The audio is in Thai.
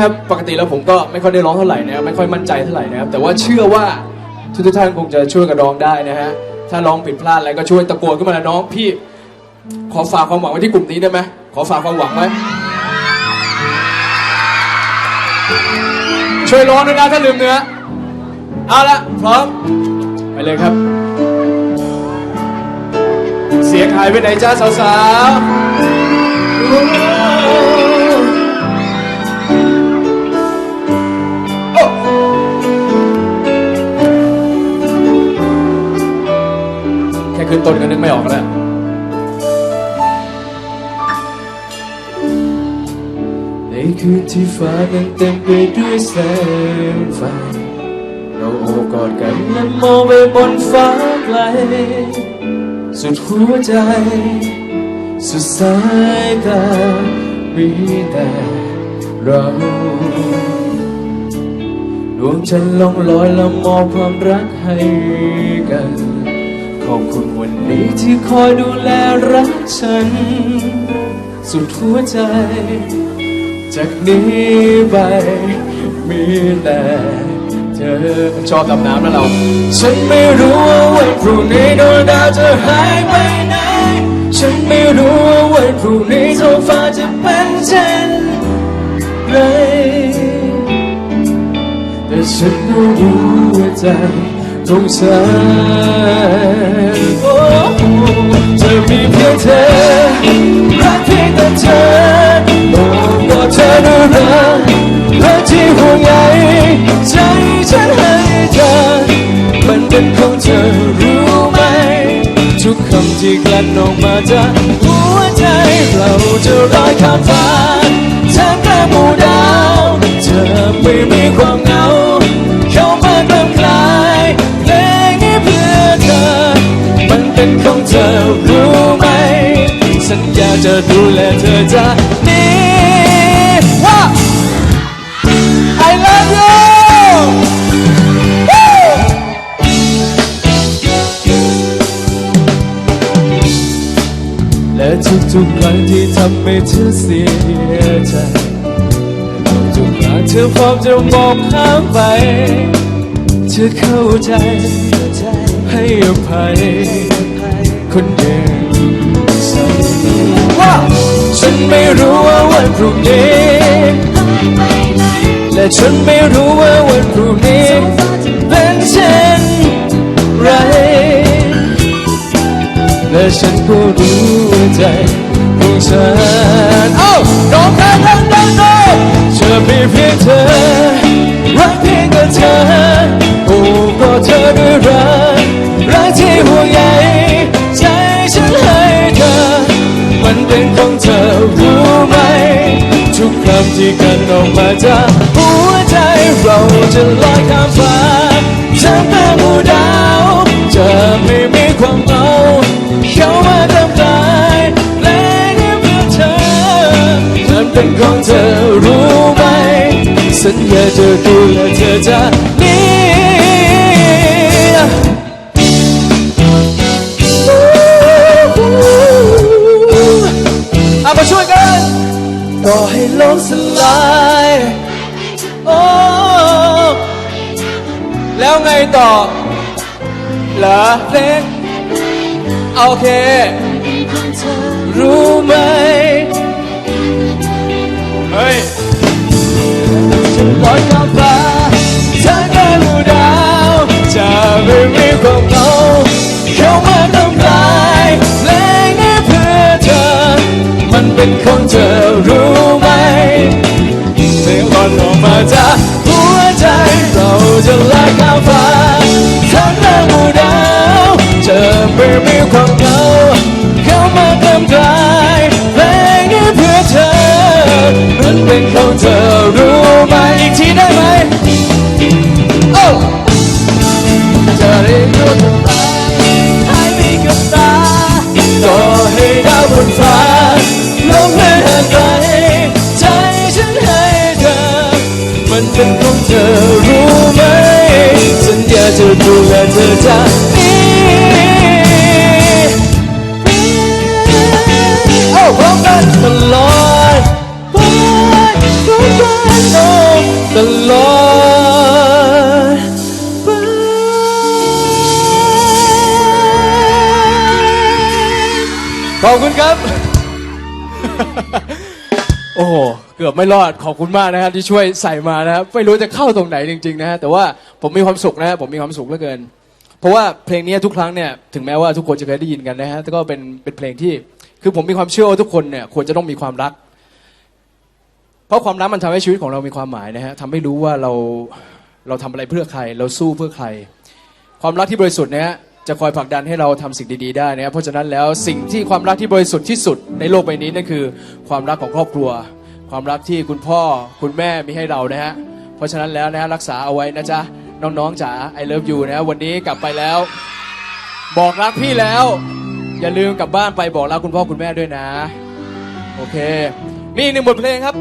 นะครับปกติแล้วผมก็ไม่ค่อยได้ร้องเท่าไหร่นะครับไม่ค่อยมั่นใจเท่าไหร่นะครับแต่ว่าเชื่อว่าทุกๆท่านคงจะช่วยกันร้องได้นะฮะถ้าร้องผิดพลาดอะไรก็ช่วยตะโกนขึ้นมานะน้องพี่ ขอฝากความหวังไว้ที่กลุ่มนี้ได้ไหมขอฝากความหวังไว้ช่วยร้องด้วยนะถ้าลืมเนื้อเอาละพร้อมไปเลยครับ เสียงหายไปไหนจ้าสาวๆ ขึ้นต้นก็นึกไม่ออกแล้วในคืนที่ฟ้ายังเต็มไปด้วยแสงไฟ เราโอบกอดกันและมองไปบนฟ้าไกล สุดหัวใจ สุดสายตามีแต่เราดวงจันทร์ล่องลอยและมอบความรักให้กัน อบคุณวันนี้ที่คอยดูแลรักฉัน สุดหัวใจ จากนี้ไปมีแต่เธอชอบดำน้ำนะเรา ฉันไม่รู้ว่าวันพรุ่งนี้ดวงดาวจะหายไปไหน ฉันไม่รู้ว่าวันพรุ่งนี้ท้องฟ้าจะเป็นเช่นไรแต่ฉันรู้ว่าใจ ของฉันโอ้จะมีเพียงเธอรักเพียงแต่เธอโอ้ก็เธอด้วยรักรักที่ห่วงใยใจฉันให้เธอ มันเป็นของเธอรู้ไหม ทุกคำที่กลั่นออกมาจากหัวใจเราจะลอยข้ามฟ้าท่ามกลาหมู่ดาว เธอไม่มีความเหงา จะดูแลเธอจากนี้ว่า I love you และทุกๆครั้งที่ทำให้เธอเสียใจทุกครั้งเธอพร้อมจะมองข้ามไป เธอเข้าใจให้อภัยคนเดิม ไม่รู้ว่าวันพรุ่งนี้และฉันไม่รู้ว่าวันพรุ่งนี้ เป็นเช่นไร และฉันก็รู้ใจของฉันโอ้าร้องกันดังดังเลยจะมีเพียงเธอ เป็นของเธอรู้ไหม ทุกคำที่กันออกมาจากหัวใจเราจะลอยข้ามฟ้าท่ามกลางหมู่ดาวจะไม่มีความเหงาเข้ามาทำลายและนี่เพื่อเธอมันเป็นของเธอรู้ไหมสัญญาจะดูแลเธอจา ลกสลายโอ้แล้วไงต่อเหรอเพลงโอเค รู้ จะลอยข้ามฟ้าทั้งแรงหมู่ดาวจะไม่มีความเหงาเข้ามาทำลายเพลงนี้เพื่อเธอมันเป็นของเธอ จะมีโอ้พร้อมกันตลอดไปพร้อมกันโอ้ตลอดไปขอบคุณครับ โอ้โห เกือบไม่รอด ขอบคุณมากนะครับที่ช่วยใส่มานะครับ ไม่รู้จะเข้าตรงไหนจริงๆนะฮะ แต่ว่าผมมีความสุขนะฮะผมมีความสุขเหลือเกิน เพราะว่าเพลงนี้ทุกครั้งเนี่ยถึงแม้ว่าทุกคนจะเคยได้ยินกันนะฮะแต่ก็เป็นเป็นเพลงที่คือผมมีความเชื่อว่าทุกคนเนี่ยควรจะต้องมีความรัก เพราะความรักมันทำให้ชีวิตของเรามีความหมายนะฮะทำให้รู้ว่าเราเราทำอะไรเพื่อใคร เราสู้เพื่อใคร ความรักที่บริสุทธิ์เนี่ยจะคอยผลักดันให้เราทำสิ่งดีๆได้นะครับเพราะฉะนั้นแล้วสิ่งที่ความรักที่บริสุทธิ์ที่สุดในโลกใบนี้นั่นคือ ความรักของครอบครัว ความรักที่คุณพ่อคุณแม่มีให้เรานะฮะเพราะฉะนั้นแล้วนะฮะรักษาเอาไว้นะจ๊ะ น้องๆจ๋า I love you นะฮะวันนี้กลับไปแล้ว บอกรักพี่แล้ว อย่าลืมกลับบ้านไปบอกรักคุณพ่อคุณแม่ด้วยนะ โอเค มีอีกหนึ่งบทเพลงครับ